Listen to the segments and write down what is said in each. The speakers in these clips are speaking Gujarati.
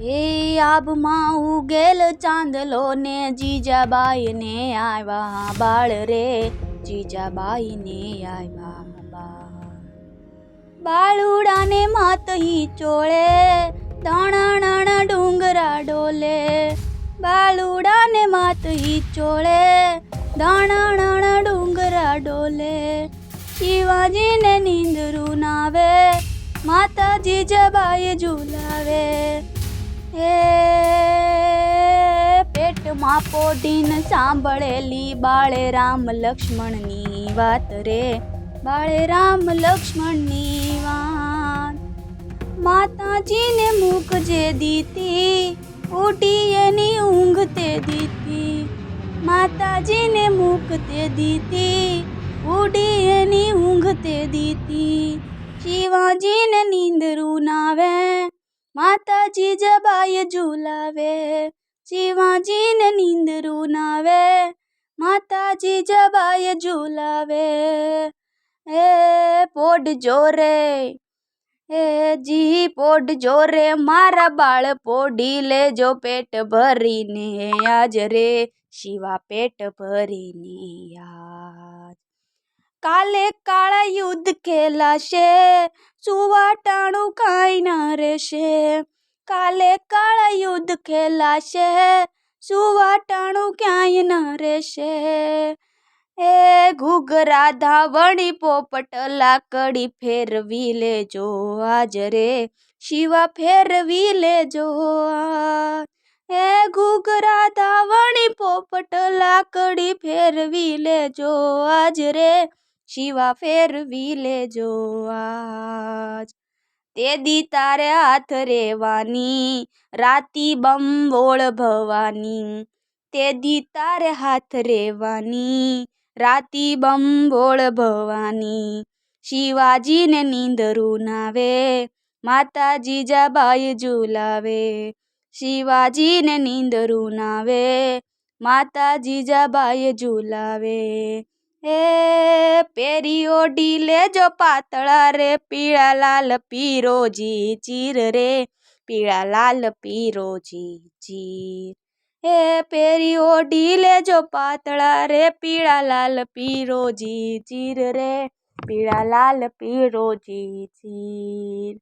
એ આબમાં ઉગેલ ચાંદલો ને જીજાબાઈને આવ્યા બાળ રે જીજાબાઈને આવ્યા બાળ. માત હી ચોળે તણણ ડુંગરા ડોલે. બાળુડાને માત હી ચોળે દણણ ડુંગરા ડોલે. શિવાજીને નીંદરું નાવે માતાજી જબાઈ ઝુલાવે. હે પેટમાં પોઢીને સાંભળેલી બાળે રામ લક્ષ્મણની વાત રે. બાળે રામ લક્ષ્મણની વાત. માતાજીને મુખ જે દીતી ઉડી એની ઊંઘ તે દીતી માતાજીને મુખ તે દીતી ઉડી એની ઊંઘ તે દીતી શિવાજીને નીંદરું નાવે માતાજી જબાઈ ઝુલાવે, શિવાજીને નીંદરું નાવે માતાજી જબાઈ ઝુલાવે. એ પોડ જોરે એ જી પોડ જોરે, મારા બાળ પોડી લેજો પેટ ભરીને. આજ રે શિવા પેટ ભરીને આજ. કાલે કાળા યુદ્ધ ખેલાશે સુવાટાણું કાંઈ ના રહેશે કાલે કાળા યુદ્ધ ખેલાશે સુવાટાણું ક્યાંય ન રહેશે એ ઘૂઘરા ધાવણી પોપટ લાકડી ફેરવી લેજો, આજ રે શિવા ફેરવી લેજો. એ ઘૂઘરા ધાવણી પોપટ લાકડી ફેરવી લેજો, આજ રે શિવા ફેરવી લેજો આજ. તે દી તારે હાથ રેવાની, રાતી બંબોળ ભવાની. તે દી તારે હાથ રેવાની, રાતી બંબોળ ભવાની. શિવાજીને નીંદરું નાવે માતાજી જબાઈ ઝુલાવે. શિવાજીને નીંદરું નાવે માતાજી જબાઈ ઝુલાવે. એ પેરી ઓઢી લેજો પાતળા રે, પીળા લાલ પીરોજી ચીર રે, પીળા લાલ પીરોજી ચીર. એ પેરી ઓઢી લેજો પાતળા રે, પીળા લાલ પીરોજી ચીર રે, પીળા લાલ પીરોજી ચીર.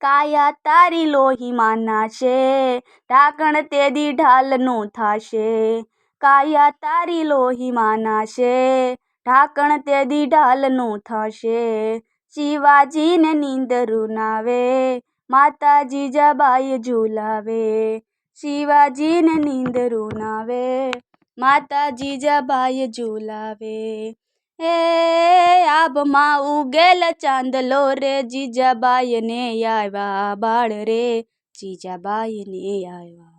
કાયા તારી લોહીમાં નાશે, ઢાંકણ તે દી ઢાલનું થાશે. કાયા તારી લોહીમાં નાશે, ઢાંકણ તે દીઢાલનું થશે. શિવાજીને નીંદરું નાવે માતાજી જબાઈ ઝુલાવે. શિવાજીને નીંદરું નાવે માતાજી જબાઈ ઝુલાવે. એ આબમાં ઉગેલ ચાંદલો રે, જીજાબાઈને આવ્યા બાળ રે, જીજાબાઈને આવ્યા